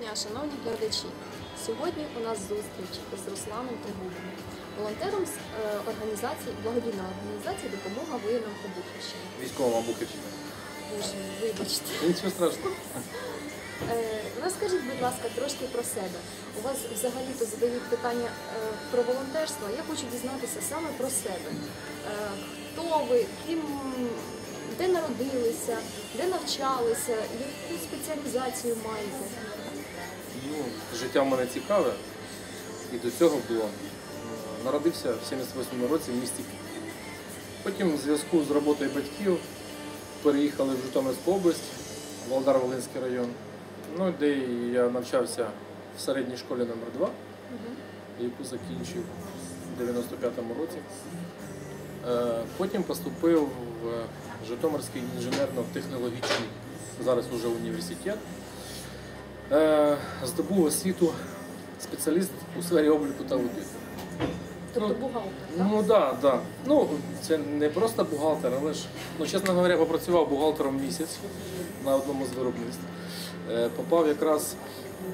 дня, шановні глядачі. Сьогодні у нас зустріч з Русланом Тригубом, волонтером з е, організації, благодійної організації Допомога воїнам у Бухівщині. Військовому або Бухівщині. Боже, вибачте. Нічого страшного. Е, Розкажіть, будь ласка, трошки про себе. У вас взагалі-то задають питання е, про волонтерство. Я хочу дізнатися саме про себе. Хто ви, ким, де народилися, де навчалися, яку спеціалізацію маєте? Життя в мене цікаве. І до цього було. Народився в 78-му році в місті Київ. Потім в зв'язку з роботою батьків переїхали в Житомирську область, Володар-Волинський район. Ну, де я навчався в середній школі номер 2 яку закінчив в 95-му році. Е, Потім поступив в Житомирський інженерно-технологічний, зараз уже університет. Е, Здобув освіту спеціаліст у сфері обліку та аудиту. Тобто Ну, бухгалтер, так? Ну так, да, да. Ну, це не просто бухгалтер, але ж, ну, чесно говоря, попрацював бухгалтером місяць на одному з виробництв. Е, Попав якраз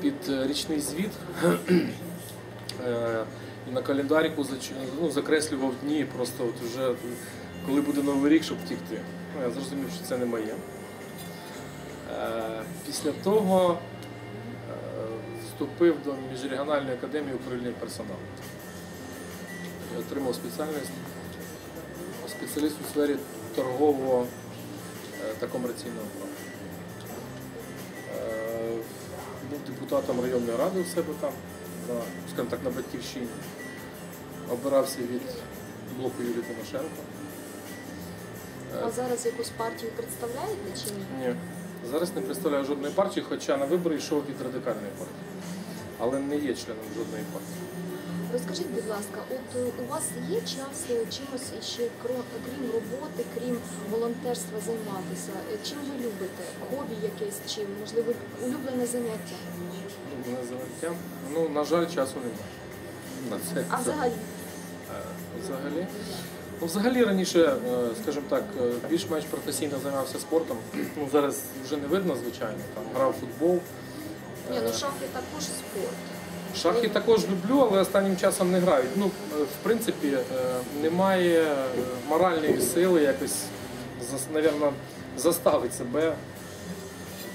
під річний звіт е, і на календаріку ну, закреслював дні, просто от вже коли буде новий рік, щоб втікти. Ну, я зрозумів, що це не моє. Після того вступив до міжрегіональної академії управління персоналу. Я отримав спеціальність спеціаліст у сфері торгового е, та комерційного права. Е, Був депутатом районної ради у себе там, на, скажімо так, на батьківщині. Обирався від блоку Юлії Тимошенко. А зараз якусь партію представляєте чи ні? Ні, зараз не представляю жодної партії, хоча на вибори йшов від радикальної партії. Але не є членом жодної партії. Розкажіть, будь ласка, от е, у вас є час е, чимось іще крім роботи, крім волонтерства займатися? Е, Чим ви любите? Хобі якесь чи можливо улюблене заняття? Мене заняття. Ну, на жаль, часу немає. На це. А Це- взагалі? Взагалі. Ну, взагалі раніше, скажімо так, більш-менш професійно займався спортом. Ну, зараз вже не видно, звичайно. Там грав в футбол. Ні, ну шахи також спорт. Шахи також люблю, але останнім часом не грають. Ну, в принципі, е, немає е, моральної сили якось, навірно, заставити себе.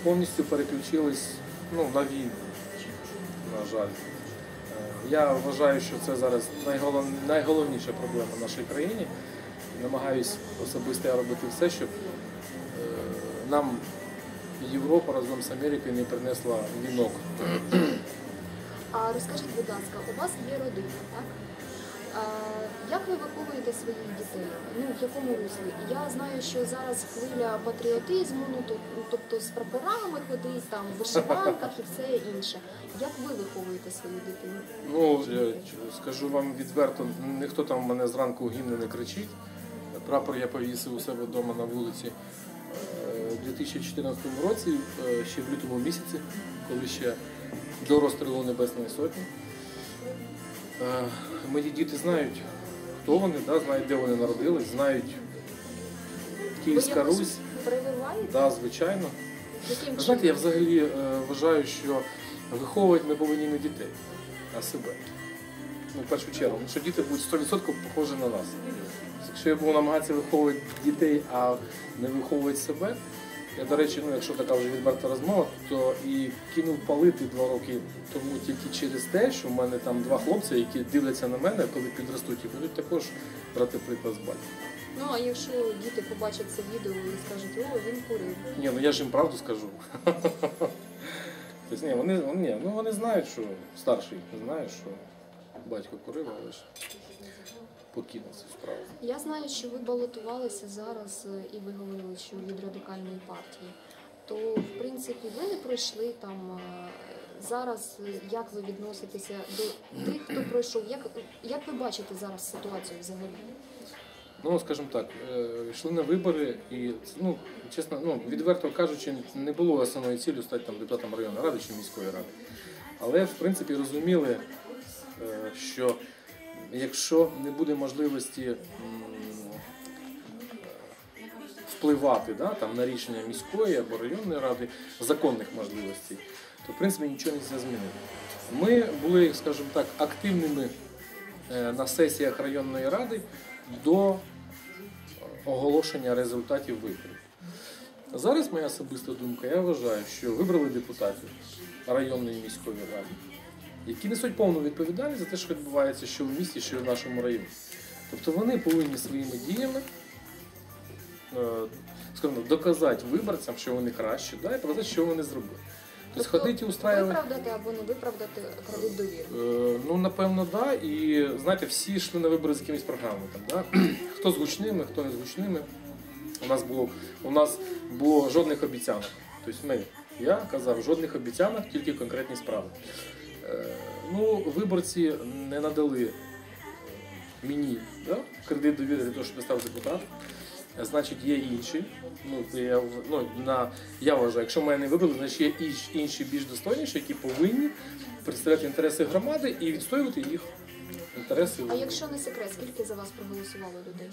Повністю переключились ну, на війну, на жаль. Е, Я вважаю, що це зараз найголов... найголовніша проблема в нашій країні. Намагаюсь особисто я робити все, щоб нам Європа разом з Америкою не принесла вінок. А розкажіть, будь ласка, у вас є родина, так? А, як ви виховуєте своїх дітей? Ну, в якому руслі? Я знаю, що зараз хвиля патріотизму, ну то- тобто з прапорами ходить, там, в вишиванках і все інше. Як ви виховуєте свою дитину? Ну, я скажу вам відверто, ніхто там в мене зранку гімни не кричить. Прапор я повісив у себе вдома на вулиці у 2014 році, е, ще в лютому місяці, коли ще до розстрілу Небесної Сотні. Е, Мої діти знають, хто вони, да, знають, де вони народились, знають Київська Русь, да, звичайно. Знаєте, я взагалі е, вважаю, що виховувати ми повинні не дітей, а себе. Ну, в першу чергу, що діти будуть 100% похожі на нас. Якщо я буду намагатися виховувати дітей, а не виховувати себе, я, до речі, ну, якщо така вже відверта розмова, то і кинув палити два роки тому тільки через те, що в мене там два хлопці, які дивляться на мене, коли підростуть, і будуть також брати приклад з батька. Ну, а якщо діти побачать це відео і скажуть, о, він курив. Ні, ну я ж їм правду скажу. Тобто, ні, вони, вони- ні, ну, вони знають, що старший знає, що батько курив, але ж покинув цю справу. Я знаю, що ви балотувалися зараз е, і ви говорили, що від радикальної партії. То в принципі ви не пройшли там е, зараз. е, Як ви відноситеся до тих, хто пройшов? Як, як ви бачите зараз ситуацію взагалі? Ну, скажімо так, йшли на вибори, і ну, чесно, ну, відверто кажучи, не було основною ціллю стати там депутатом районної ради чи міської ради. Але в принципі розуміли, що якщо не буде можливості впливати да, там, на рішення міської або районної ради, законних можливостей, то в принципі нічого не змінити. Ми були, скажімо так, активними е, на сесіях районної ради до оголошення результатів виборів. Зараз моя особиста думка, я вважаю, що вибрали депутатів районної міської ради, які несуть повну відповідальність за те, що відбувається що в місті, що в нашому районі. Тобто вони повинні своїми діями е, скажімо, доказати виборцям, що вони кращі, да, і показати, що вони зробили. Тобто ходити і устраювати. виправдати або не виправдати кредит довіри. Е, Ну, напевно, да. І знаєте, всі йшли на вибори з якимись програмами. Там, да? Хто з гучними, хто не з гучними. У нас було, у нас було жодних обіцянок. Тобто ми, я казав, жодних обіцянок, тільки конкретні справи. Е, Ну, виборці не надали мені да, кредит довіри для того, щоб я став депутатом. Е, Значить, є інші. Ну, я, ну, на, я вважаю, якщо мене не вибрали, значить є інш- інші більш достойніші, які повинні представляти інтереси громади і відстоювати їх інтереси. А якщо не секрет, скільки за вас проголосувало людей?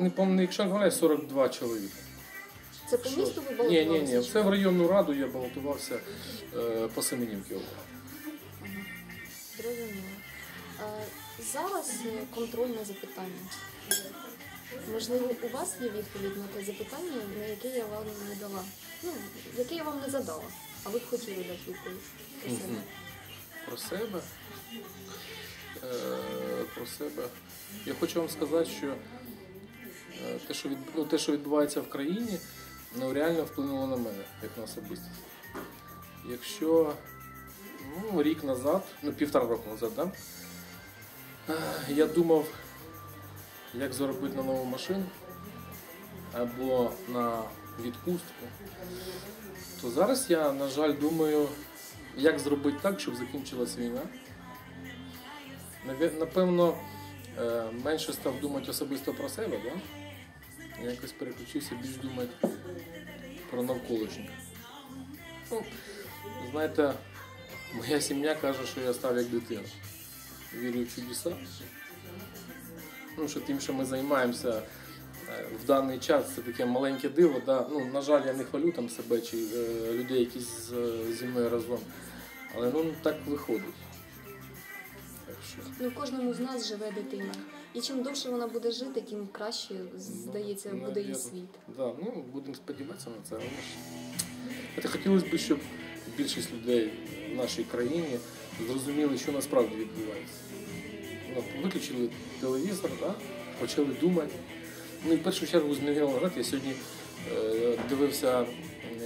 Не пам'ятаю, якщо не помиляюсь, 42 чоловіка. Це по місту ви Ні, балотувалися? ні, ні. чи Це в районну раду я балотувався е, по Семенівці. Зрозуміло. Зараз е, контрольне запитання. Можливо, у вас є відповідь на те запитання, на яке я вам не дала. Ну, яке я вам не задала, а ви б хотіли дати відповідь про себе. Про себе. Е, про себе. Я хочу вам сказати, що е, те, що, від, ну, те, що відбувається в країні, ну, реально вплинуло на мене, як на особистість. Якщо рік назад, ну півтора року назад, да, я думав, як заробити на нову машину або на відпустку, то зараз я, на жаль, думаю, як зробити так, щоб закінчилась війна. Напевно, е, менше став думати особисто про себе, да? Я якось переключився більш думати про навколишніх. Ну, знаєте, моя сім'я каже, що я став як дитина. Вірю в чудеса. Ну, що тим, що ми займаємося е, в даний час, це таке маленьке диво. Да? Ну, на жаль, я не хвалю там себе чи е, людей, які з, зі мною разом. Але ну так виходить. Так що. Ну, кожному з нас живе дитина. І чим довше вона буде жити, тим краще, здається, Ну, буде навірно. світ. Да, ну будемо сподіватися на це. Але ж хотілося б, щоб більшість людей в нашій країні зрозуміли, що насправді відбувається. Ну, виключили телевізор, да? почали думати. Ну і в першу чергу змінили назад. Я сьогодні е, дивився,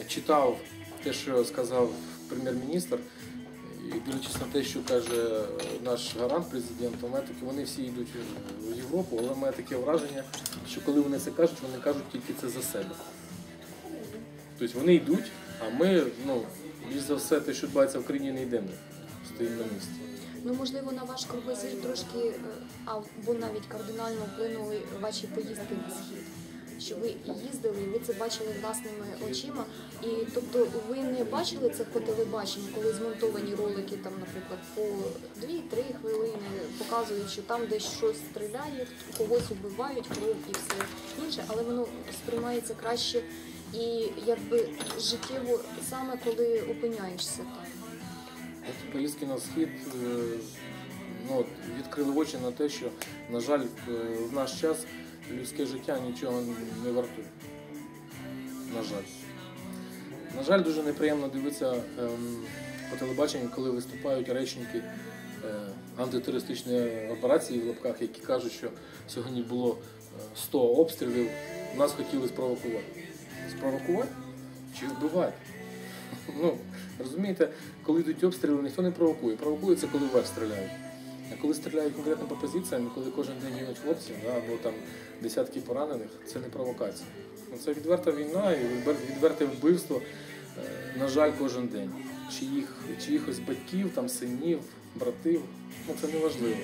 читав те, що сказав прем'єр-міністр. І дивлячись на те, що каже наш гарант президент, у мене таки вони всі йдуть в Європу, але в мене таке враження, що коли вони це кажуть, вони кажуть тільки це за себе. Тобто вони йдуть, а ми, ну, більш за все, те, що відбувається в країні, не йдемо. Стоїмо на місці. Ну, можливо, на ваш кругозір трошки е, або навіть кардинально вплинули ваші поїздки на схід. Що ви їздили, ви це бачили власними очима. І тобто ви не бачили це по телебаченню, коли змонтовані ролики, там, наприклад, по 2-3 хвилини показують, що там десь щось стріляє, когось убивають, кров і все інше, але воно сприймається краще і якби життєво саме коли опиняєшся там. Поїздки на схід е, ну, відкрили очі на те, що, на жаль, е, в наш час людське життя нічого не вартує. На жаль. На жаль, дуже неприємно дивитися ем, по телебаченню, коли виступають речники е, антитерористичної операції в лапках, які кажуть, що сьогодні було е, 100 обстрілів, нас хотіли спровокувати. Спровокувати чи вбивати? Ну, розумієте, коли йдуть обстріли, ніхто не провокує. Провокується, коли вверх стріляють. А коли стріляють конкретно по позиціям, коли кожен день гинуть хлопці, да, або там десятки поранених, це не провокація. Ну, Це відверта війна і відверте вбивство, е, на жаль, кожен день. Чиїх, чиїхось батьків, там, синів, братів. Ну, це не важливо.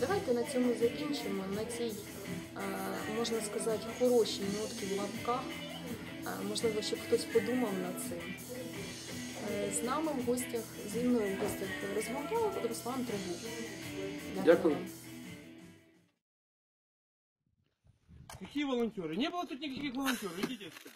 Давайте на цьому закінчимо. На цій, можна сказати, хороші нотки в лапках. Е, Можливо, щоб хтось подумав над цим. Е, З нами в гостях, зі мною в гостях розмовляв Руслан Трибуш. Дякую. Какие волонтеры? Не было тут никаких волонтеров. Идите отсюда.